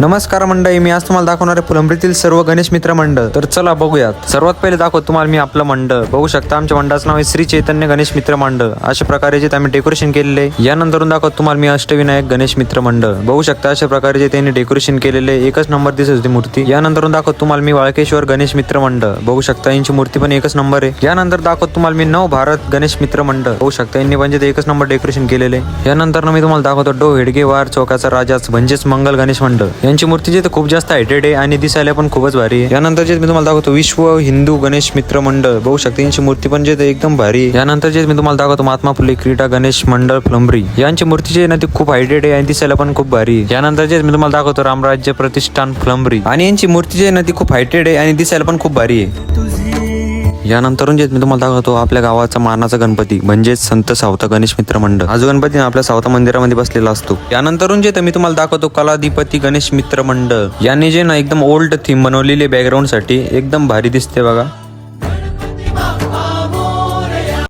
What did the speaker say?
नमस्कार मंडळी मी आज तुम्हाला दाखवणार आहे फुलंब्रीतील सर्व गणेश मित्र मंडळ. तर चला बघूयात. सर्वात पहिले दाखवतो तुम्हाला मी आपलं मंडळ. बघू शकता आमच्या मंडळाचं नाव आहे श्री चैतन्य गणेश मित्र मंडळ. अशा प्रकारे जे आम्ही डेकोरेशन केलेले आहे. यानंतरून दाखवतो तुम्हाला मी अष्टविनायक गणेश मित्र मंडळ. बघू शकता अशा प्रकारे जे त्यांनी डेकोरेशन केलेले एकच नंबर दिसत होती मूर्ती. यानंतरून दाखवतो तुम्हाला मी वाळकेश्वर गणेश मित्र मंडळ. बघू शकता यांची मूर्ती पण एकच नंबर आहे. यानंतर दाखवतो तुम्हाला मी नव भारत गणेश मित्र मंडळ. बघू शकता यांनी म्हणजे एकच नंबर डेकोरेशन केलेले यानंतर मी तुम्हाला दाखवतो डो हेडगेवार चौकाचा राजाच म्हणजेच मंगल गणेश मंडळ. यांची मूर्ती जे खूप जास्त हायटेड आहे आणि दिसायला पण खूपच भारी आहे यानंतर जे मी तुम्हाला दाखवतो विश्व हिंदू गणेश मित्र मंडळ बघू शकता यांची मूर्ती पण जे ते एकदम भारी आहे. यानंतर जे मी तुम्हाला दाखवतो महात्मा फुले क्रीडा गणेश मंडळ फुलंब्री यांची मूर्ती जी आहे ना ती खूप हायटेड आहे आणि दिसायला पण खूप भारी आहे. यानंतर जे मी तुम्हाला दाखवतो रामराज्य प्रतिष्ठान फुलंब्री आणि यांची मूर्ती जी आहे ना ती खूप हायटेड आहे आणि दिसायला पण खूप भारी आहे यानंतर जे मी तुम्हाला दाखवतो आपल्या गावाचा मानाचा गणपती म्हणजेच संत सावता गणेश मित्र मंडळ. हा जो गणपती ना आपल्या सावता मंदिरामध्ये बसलेला असतो. यानंतरून जे मी तुम्हाला दाखवतो कलाधिपती गणेश मित्र मंडळ. यांनी जे ना एकदम ओल्ड थीम बनवलेली बॅकग्राऊंडसाठी एकदम भारी दिसते बघा.